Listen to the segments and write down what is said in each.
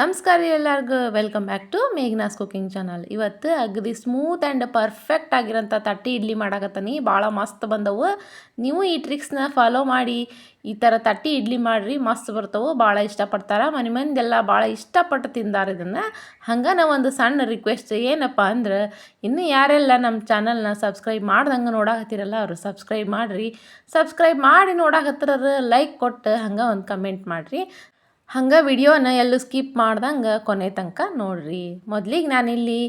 ನಮಸ್ಕಾರ ಎಲ್ಲರಿಗೂ. Welcome back to Meghna's cooking channel ಇವತ್ತು ಅಗದಿ ಸ್ಮೂತ್ ಆ್ಯಂಡ್ ಪರ್ಫೆಕ್ಟ್ ಆಗಿರೋಂಥ ತಟ್ಟಿ ಇಡ್ಲಿ ಮಾಡಾಕತ್ತೀನಿ. ಭಾಳ ಮಸ್ತ್ ಬಂದವು. ನೀವು ಈ ಟ್ರಿಕ್ಸ್ನ ಫಾಲೋ ಮಾಡಿ, ಈ ಥರ ತಟ್ಟಿ ಇಡ್ಲಿ ಮಾಡಿರಿ, ಮಸ್ತ್ ಬರ್ತವೆ. ಭಾಳ ಇಷ್ಟಪಡ್ತಾರೆ. ಮನೆ ಮಂದೆಲ್ಲ ಭಾಳ ಇಷ್ಟಪಟ್ಟು ತಿಂದಾರ ಇದನ್ನು. ಹಂಗೆ ನಾವು ಒಂದು ಸಣ್ಣ ರಿಕ್ವೆಸ್ಟ್ ಏನಪ್ಪ ಅಂದ್ರೆ, ಇನ್ನೂ ಯಾರೆಲ್ಲ ನಮ್ಮ ಚಾನಲ್ನ ಸಬ್ಸ್ಕ್ರೈಬ್ ಮಾಡ್ದಂಗೆ ನೋಡಾಕತ್ತೀರಲ್ಲ, ಅವರು ಸಬ್ಸ್ಕ್ರೈಬ್ ಮಾಡಿರಿ. ಸಬ್ಸ್ಕ್ರೈಬ್ ಮಾಡಿ ನೋಡಾಕತ್ತಿರೋರು ಲೈಕ್ ಕೊಟ್ಟು ಹಂಗೆ ಒಂದು ಕಮೆಂಟ್ ಮಾಡಿರಿ. ಹಂಗೆ ವಿಡಿಯೋನ ಎಲ್ಲೂ ಸ್ಕಿಪ್ ಮಾಡ್ದಂಗೆ ಕೊನೆ ತನಕ ನೋಡಿರಿ. ಮೊದ್ಲಿಗೆ ನಾನಿಲ್ಲಿ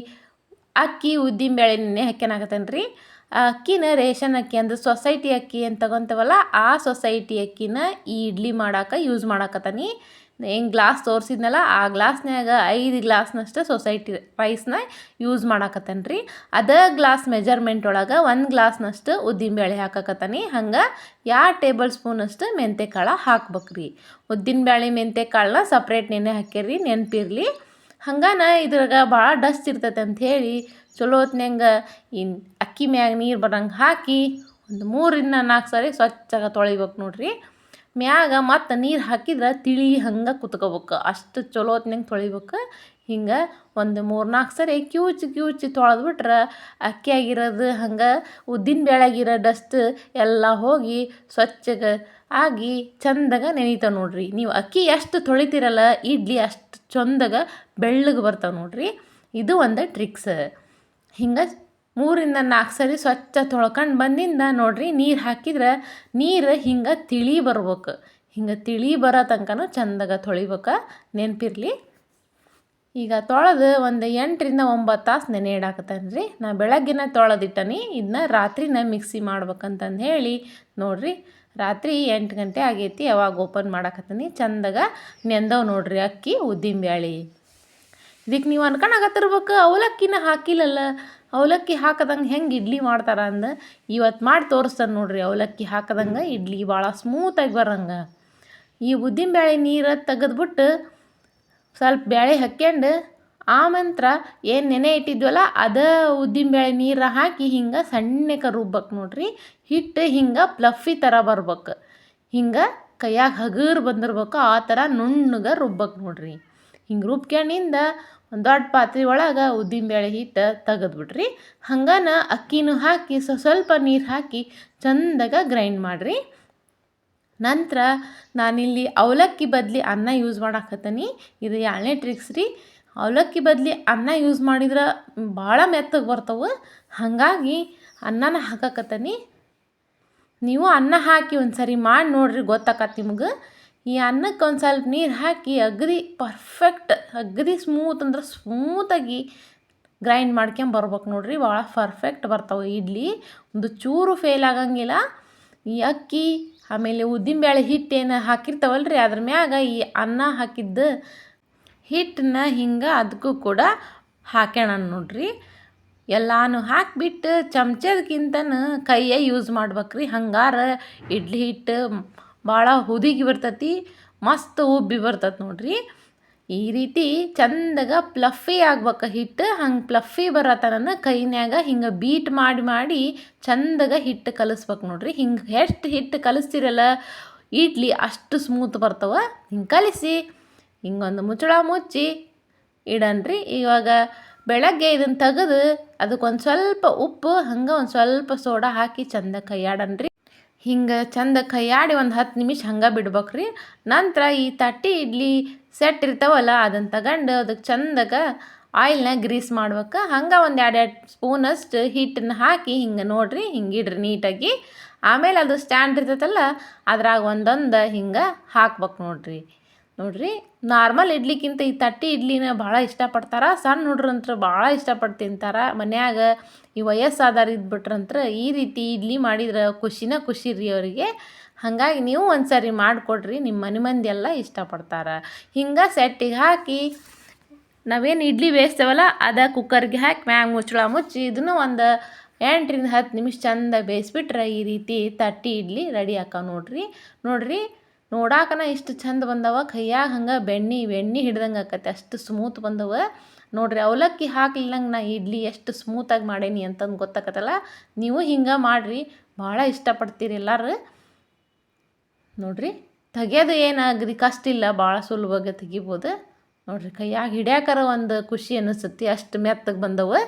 ಅಕ್ಕಿ, ಉದ್ದಿನ ಬೇಳೆ ನೆನೆ ಹಾಕ್ಯನಾಗತ್ತೇನೆ ರೀ ಅಕ್ಕಿನ ರೇಷನ್ ಅಕ್ಕಿ ಅಂದ್ರೆ ಸೊಸೈಟಿ ಅಕ್ಕಿ ಅಂತ ತಗೊಂತೇವಲ್ಲ, ಆ ಸೊಸೈಟಿ ಅಕ್ಕಿನ ಈ ಇಡ್ಲಿ ಮಾಡಕ್ಕೆ ಯೂಸ್ ಮಾಡಾಕತ್ತಾನಿ. ಏನು ಗ್ಲಾಸ್ ತೋರಿಸಿದ್ನಲ್ಲ, ಆ ಗ್ಲಾಸ್ನಾಗ ಐದು ಗ್ಲಾಸ್ನಷ್ಟು ಸೊಸೈಟಿ ರೈಸ್ನ ಯೂಸ್ ಮಾಡಾಕತ್ತೇನೆ ರೀ ಅದೇ ಗ್ಲಾಸ್ ಮೆಜರ್ಮೆಂಟ್ ಒಳಗೆ ಒಂದು ಗ್ಲಾಸ್ನಷ್ಟು ಉದ್ದಿನಬೇಳೆ ಹಾಕಕತ್ತಾನಿ. ಹಂಗೆ ಎರಡು ಟೇಬಲ್ ಸ್ಪೂನಷ್ಟು ಮೆಂತೆ ಕಾಳು ಹಾಕ್ಬೇಕು ರೀ ಉದ್ದಿನಬೇಳೆ ಮೆಂತೆ ಕಾಳನ್ನ ಸಪ್ರೇಟ್ ನೆನೆ ಹಾಕಿರಿ ನೆನಪಿರಲಿ. ಹಂಗಾನ ಇದ್ರಾಗ ಭಾಳ ಡಸ್ಟ್ ಇರ್ತೈತೆ ಅಂಥೇಳಿ ಚಲೋ ಹೊತ್ನಂಗೆ ಇನ್ ಅಕ್ಕಿ ಮ್ಯಾಗ ನೀರು ಬರಂಗೆ ಹಾಕಿ ಒಂದು ಮೂರಿಂದ ನಾಲ್ಕು ಸಾರಿ ಸ್ವಚ್ಛಗೆ ತೊಳಿಬೇಕು ನೋಡ್ರಿ. ಮ್ಯಾಗ ಮತ್ತು ನೀರು ಹಾಕಿದ್ರೆ ತಿಳಿ ಹಂಗೆ ಕುತ್ಕೋಬೇಕು. ಅಷ್ಟು ಚಲೋ ಹೊತ್ನಂಗೆ ತೊಳಿಬೇಕು. ಹಿಂಗೆ ಒಂದು ಮೂರು ನಾಲ್ಕು ಸರಿ ಕ್ಯೂಚಿ ಕ್ಯೂಚಿ ತೊಳೆದ್ಬಿಟ್ರೆ ಅಕ್ಕಿ ಆಗಿರೋದು ಹಂಗೆ ಉದ್ದಿನ ಬೇಳೆಗಿರೋ ಡಸ್ಟ್ ಎಲ್ಲ ಹೋಗಿ ಸ್ವಚ್ಛಗೆ ಆಗಿ ಚಂದಾಗ ನೆನೀತಾವೆ ನೋಡ್ರಿ. ನೀವು ಅಕ್ಕಿ ಎಷ್ಟು ತೊಳಿತೀರಲ್ಲ ಇಡ್ಲಿ ಅಷ್ಟು ಚಂದಾಗ ಬೆಳ್ಳಗೆ ಬರ್ತಾವೆ ನೋಡ್ರಿ. ಇದು ಒಂದು ಟ್ರಿಕ್ಸ್. ಹಿಂಗೆ ಮೂರಿಂದ ನಾಲ್ಕು ಸರಿ ಸ್ವಚ್ಛ ತೊಳ್ಕೊಂಡು ಬಂದಿಂದ ನೋಡ್ರಿ ನೀರು ಹಾಕಿದ್ರೆ ನೀರು ಹಿಂಗೆ ತಿಳಿ ಬರ್ಬೇಕು. ಹಿಂಗೆ ತಿಳಿ ಬರೋ ತನಕನೂ ಚಂದಾಗ ತೊಳಿಬೇಕು. ನೆನಪಿರಲಿ? ಈಗ ತೊಳೆದು ಒಂದು ಎಂಟರಿಂದ ಒಂಬತ್ತು ತಾಸು ನೆನೆ ಇಡಾಕತ್ತೇನೆ ರೀ ನಾ ಬೆಳಗ್ಗಿನ ತೊಳೆದಿಟ್ಟನಿ ಇದನ್ನ ರಾತ್ರಿನ ಮಿಕ್ಸಿ ಮಾಡ್ಬೇಕಂತಂದು ಹೇಳಿ ನೋಡಿರಿ. ರಾತ್ರಿ ಎಂಟು ಗಂಟೆ ಆಗೈತಿ, ಯಾವಾಗ ಓಪನ್ ಮಾಡಾಕತ್ತೀನಿ. ಚಂದಾಗ ನೆಂದವು ನೋಡ್ರಿ ಅಕ್ಕಿ ಉದ್ದಿನ ಇದಕ್ಕೆ ನೀವು ಅನ್ಕೊಂಡಾಗತ್ತಿರ್ಬೇಕು ಅವಲಕ್ಕಿನ ಹಾಕಿಲ್ಲಲ್ಲ. ಅವಲಕ್ಕಿ ಹಾಕದಂಗೆ ಹೆಂಗೆ ಇಡ್ಲಿ ಮಾಡ್ತಾರ ಅಂದ ಇವತ್ತು ಮಾಡಿ ತೋರಿಸ್ತಾನೆ ನೋಡ್ರಿ ಅವಲಕ್ಕಿ ಹಾಕದಂಗೆ ಇಡ್ಲಿ ಭಾಳ ಸ್ಮೂತಾಗಿ ಬರಂಗೆ. ಈ ಉದ್ದಿನ ಉದ್ದಿನಬೇಳೆ ನೀರು ತೆಗೆದ್ಬಿಟ್ಟು ಸ್ವಲ್ಪ ಬೇಳೆ ಹಾಕ್ಯಂಡು ಆಮಂತ್ರ ಏನು ನೆನೆ ಇಟ್ಟಿದ್ವಲ್ಲ ಅದೇ ಉದ್ದಿನಬೇಳೆ ನೀರು ಹಾಕಿ ಹಿಂಗೆ ಸಣ್ಣಕ್ಕೆ ರುಬ್ಬಕ್ಕೆ ನೋಡ್ರಿ, ಹಿಟ್ಟು ಹಿಂಗೆ ಪ್ಲಫಿ ಥರ ಬರ್ಬೇಕು. ಹಿಂಗೆ ಕೈಯಾಗ ಹಗರ್ ಬಂದಿರ್ಬೇಕು, ಆ ಥರ ನುಣ್ಣಗೆ ರುಬ್ಬಕ್ಕೆ ನೋಡ್ರಿ. ಹಿಂಗೆ ರುಬ್ಕ್ಯಂಡಿಂದ ಒಂದು ದೊಡ್ಡ ಪಾತ್ರೆ ಒಳಗೆ ಉದ್ದಿನಬೇಳೆ ಹಿಟ್ಟು ತೆಗೆದ್ಬಿಡ್ರಿ. ಹಂಗನ ಅಕ್ಕಿನೂ ಹಾಕಿ ಸ್ವಲ್ಪ ನೀರು ಹಾಕಿ ಚಂದಾಗ ಗ್ರೈಂಡ್ ಮಾಡಿರಿ. ನಂತರ ನಾನಿಲ್ಲಿ ಅವಲಕ್ಕಿ ಬದಲಿ ಅನ್ನ ಯೂಸ್ ಮಾಡಾಕತ್ತೀನಿ. ಇದು ಎರಡನೇ ಟ್ರಿಕ್ಸ್ ರೀ. ಅವಲಕ್ಕಿ ಬದಲಿ ಅನ್ನ ಯೂಸ್ ಮಾಡಿದ್ರೆ ಭಾಳ ಮೆತ್ತಗೆ ಬರ್ತವೆ. ಹಾಗಾಗಿ ಅನ್ನನ ಹಾಕಕತ್ತೀನಿ. ನೀವು ಅನ್ನ ಹಾಕಿ ಒಂದು ಸರಿ ಮಾಡಿ ನೋಡ್ರಿ ಗೊತ್ತಾಕತ್ತೆ ನಿಮ್ಗೆ. ಈ ಅನ್ನಕ್ಕೆ ಒಂದು ಸ್ವಲ್ಪ ನೀರು ಹಾಕಿ ಅಗದಿ ಪರ್ಫೆಕ್ಟ್ ಅಗದಿ ಸ್ಮೂತ್ ಅಂದ್ರೆ ಸ್ಮೂತಾಗಿ ಗ್ರೈಂಡ್ ಮಾಡ್ಕೊಂಬರ್ಬೇಕು ನೋಡ್ರಿ. ಭಾಳ ಪರ್ಫೆಕ್ಟ್ ಬರ್ತಾವೆ ಇಡ್ಲಿ. ಒಂದು ಚೂರು ಫೇಲ್ ಆಗಂಗಿಲ್ಲ. ಈ ಅಕ್ಕಿ, ಆಮೇಲೆ ಉದ್ದಿನಬೇಳೆ ಹಿಟ್ಟೇನು ಹಾಕಿರ್ತಾವಲ್ಲ ರೀ ಅದ್ರ ಮ್ಯಾಗ ಈ ಅನ್ನ ಹಾಕಿದ್ದ ಹಿಟ್ಟನ್ನ ಹಿಂಗೆ ಅದಕ್ಕೂ ಕೂಡ ಹಾಕ್ಯಾಣ ನೋಡ್ರಿ. ಎಲ್ಲಾನು ಹಾಕಿಬಿಟ್ಟು ಚಮಚದಕ್ಕಿಂತನೂ ಕೈಯೇ ಯೂಸ್ ಮಾಡ್ಬೇಕ್ರಿ. ಹಂಗಾರ ಇಡ್ಲಿ ಹಿಟ್ಟು ಭಾಳ ಹುದಿಗಿ ಬರ್ತತಿ, ಮಸ್ತ್ ಉಬ್ಬಿ ಬರ್ತೈತೆ ನೋಡ್ರಿ. ಈ ರೀತಿ ಚಂದಾಗ ಪ್ಲಫಿ ಆಗ್ಬೇಕು ಹಿಟ್ಟು ಹಂಗೆ ಪ್ಲಫಿ ಬರತ್ತನ ಕೈನ್ಯಾಗ ಹಿಂಗೆ ಬೀಟ್ ಮಾಡಿ ಮಾಡಿ ಚಂದಾಗ ಹಿಟ್ಟು ಕಲಿಸ್ಬೇಕು ನೋಡ್ರಿ. ಹಿಂಗೆ ಎಷ್ಟು ಹಿಟ್ಟು ಕಲಿಸ್ತಿರಲ್ಲ, ಇಡ್ಲಿ ಅಷ್ಟು ಸ್ಮೂತ್ ಬರ್ತವೆ. ಹಿಂಗೆ ಕಲಿಸಿ, ಹಿಂಗೊಂದು ಮುಚ್ಚಳ ಮುಚ್ಚಿ ಇಡನ್ರಿ. ಇವಾಗ ಬೆಳಗ್ಗೆ ಇದನ್ನು ತೆಗೆದು ಅದಕ್ಕೊಂದು ಸ್ವಲ್ಪ ಉಪ್ಪು, ಹಂಗೆ ಒಂದು ಸ್ವಲ್ಪ ಸೋಡಾ ಹಾಕಿ ಚಂದ ಕೈಯಾಡನ್ರಿ. ಹಿಂಗೆ ಚಂದ ಕೈಯಾಡಿ ಒಂದು ಹತ್ತು ನಿಮಿಷ ಹಂಗೆ ಬಿಡ್ಬೇಕ್ರಿ. ನಂತರ ಈ ತಟ್ಟಿ ಇಡ್ಲಿ ಸೆಟ್ ಇರ್ತಾವಲ್ಲ ಅದನ್ನು ತಗೊಂಡು ಅದಕ್ಕೆ ಚಂದಾಗ ಆಯಿಲ್ನ ಗ್ರೀಸ್ ಮಾಡ್ಬೇಕು. ಹಂಗೆ ಒಂದು ಎರಡು ಎರಡು ಸ್ಪೂನಷ್ಟು ಹಿಟ್ಟನ್ನ ಹಾಕಿ ಹಿಂಗೆ ನೋಡಿರಿ, ಹಿಂಗೆ ಇಡ್ರಿ ನೀಟಾಗಿ. ಆಮೇಲೆ ಅದು ಸ್ಟ್ಯಾಂಡ್ ಇರ್ತೈತಲ್ಲ, ಅದ್ರಾಗ ಒಂದೊಂದು ಹಿಂಗೆ ಹಾಕ್ಬೇಕು ನೋಡಿರಿ. ನೋಡಿರಿ, ನಾರ್ಮಲ್ ಇಡ್ಲಿಕ್ಕಿಂತ ಈ ತಟ್ಟಿ ಇಡ್ಲಿನ ಭಾಳ ಇಷ್ಟಪಡ್ತಾರೆ, ಸಣ್ಣ ಹುಡ್ರಂತ್ರ ಭಾಳ ಇಷ್ಟಪಟ್ಟು ತಿಂತಾರೆ ಮನ್ಯಾಗ ಈ ವಯಸ್ಸಾದಾರ ಇದ್ಬಿಟ್ರಂತ್ರ ಈ ರೀತಿ ಇಡ್ಲಿ ಮಾಡಿದ್ರೆ ಖುಷಿನ ಖುಷಿ ರೀ ಅವರಿಗೆ. ಹಾಗಾಗಿ ನೀವು ಒಂದು ಸರಿ ಮಾಡಿಕೊಡ್ರಿ ನಿಮ್ಮ ಮನೆ ಮಂದಿ ಎಲ್ಲ ಇಷ್ಟಪಡ್ತಾರೆ. ಹಿಂಗೆ ಸೆಟ್ಟಿಗೆ ಹಾಕಿ ನಾವೇನು ಇಡ್ಲಿ ಬೇಯಿಸ್ತೇವಲ್ಲ, ಅದ ಕುಕ್ಕರ್ಗೆ ಹಾಕಿ ಮ್ಯಾಗ ಮುಚ್ಚಳ ಮುಚ್ಚಿ ಇದನ್ನು ಒಂದು ಎಂಟರಿಂದ ಹತ್ತು ನಿಮಿಷ ಚಂದ ಬೇಯಿಸ್ಬಿಟ್ರೆ ಈ ರೀತಿ ತಟ್ಟಿ ಇಡ್ಲಿ ರೆಡಿ ಹಾಕೋ ನೋಡ್ರಿ. ನೋಡ್ರಿ ನೋಡಾಕನ ಇಷ್ಟು ಚಂದ ಬಂದವ, ಕೈಯಾಗ ಹಂಗೆ ಬೆಣ್ಣೆ ಬೆಣ್ಣೆ ಹಿಡ್ದಂಗೆ ಆಕತ್ತೆ ಅಷ್ಟು ಸ್ಮೂತ್ ಬಂದವ. ನೋಡ್ರಿ, ಅವಲಕ್ಕಿ ಹಾಕ್ಲಿಲ್ಲಂಗೆ ನಾ ಇಡ್ಲಿ ಎಷ್ಟು ಸ್ಮೂತಾಗಿ ಮಾಡೇನಿ ಅಂತಂದು ಗೊತ್ತಾಕತ್ತಲ್ಲ, ನೀವು ಹಿಂಗೆ ಮಾಡಿರಿ, ಭಾಳ ಇಷ್ಟಪಡ್ತೀರಿ ಎಲ್ಲರೂ. ನೋಡ್ರಿ, ತೆಗಿಯೋದು ಏನು ಅಗದಿ ಕಷ್ಟ ಇಲ್ಲ, ಭಾಳ ಸುಲಭವಾಗಿ ತೆಗಿಬೋದು. ನೋಡ್ರಿ, ಕೈಯಾಗ ಹಿಡ್ಯಾಕರ ಒಂದು ಖುಷಿ ಅನಿಸ್ತತಿ, ಅಷ್ಟು ಮೆತ್ತಗೆ ಬಂದವು.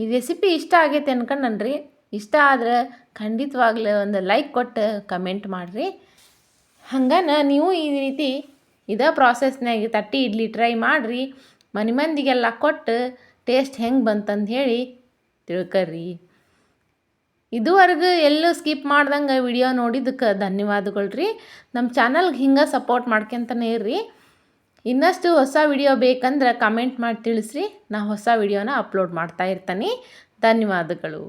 ಈ ರೆಸಿಪಿ ಇಷ್ಟ ಆಗೈತೆ ಅನ್ಕೊಂಡನ್ರಿ. ಇಷ್ಟ ಆದ್ರೆ ಖಂಡಿತವಾಗ್ಲೂ ಒಂದು ಲೈಕ್ ಕೊಟ್ಟು ಕಮೆಂಟ್ ಮಾಡಿರಿ. ಹಂಗನ ನೀವು ಈ ರೀತಿ ಇದೇ ಪ್ರಾಸೆಸ್ನಾಗ ತಟ್ಟಿ ಇಡ್ಲಿ ಟ್ರೈ ಮಾಡಿರಿ, ಮನೆ ಮಂದಿಗೆಲ್ಲ ಕೊಟ್ಟು ಟೇಸ್ಟ್ ಹೆಂಗೆ ಬಂತಂದು ಹೇಳಿ ತಿಳ್ಕರಿ ಇದುವರೆಗೂ ಎಲ್ಲೂ ಸ್ಕಿಪ್ ಮಾಡ್ದಂಗೆ ವಿಡಿಯೋ ನೋಡಿದ್ದಕ್ಕೆ ಧನ್ಯವಾದಗಳು ರೀ ನಮ್ಮ ಚಾನಲ್ಗೆ ಹಿಂಗೆ ಸಪೋರ್ಟ್ ಮಾಡ್ಕೊಂತನೇ ಇರ್ರಿ. ಇನ್ನಷ್ಟು ಹೊಸ ವಿಡಿಯೋ ಬೇಕಂದ್ರೆ ಕಮೆಂಟ್ ಮಾಡಿ ತಿಳಿಸ್ರಿ. ನಾ ಹೊಸ ವಿಡಿಯೋನ ಅಪ್ಲೋಡ್ ಮಾಡ್ತಾ ಇರ್ತೀನಿ. ಧನ್ಯವಾದಗಳು.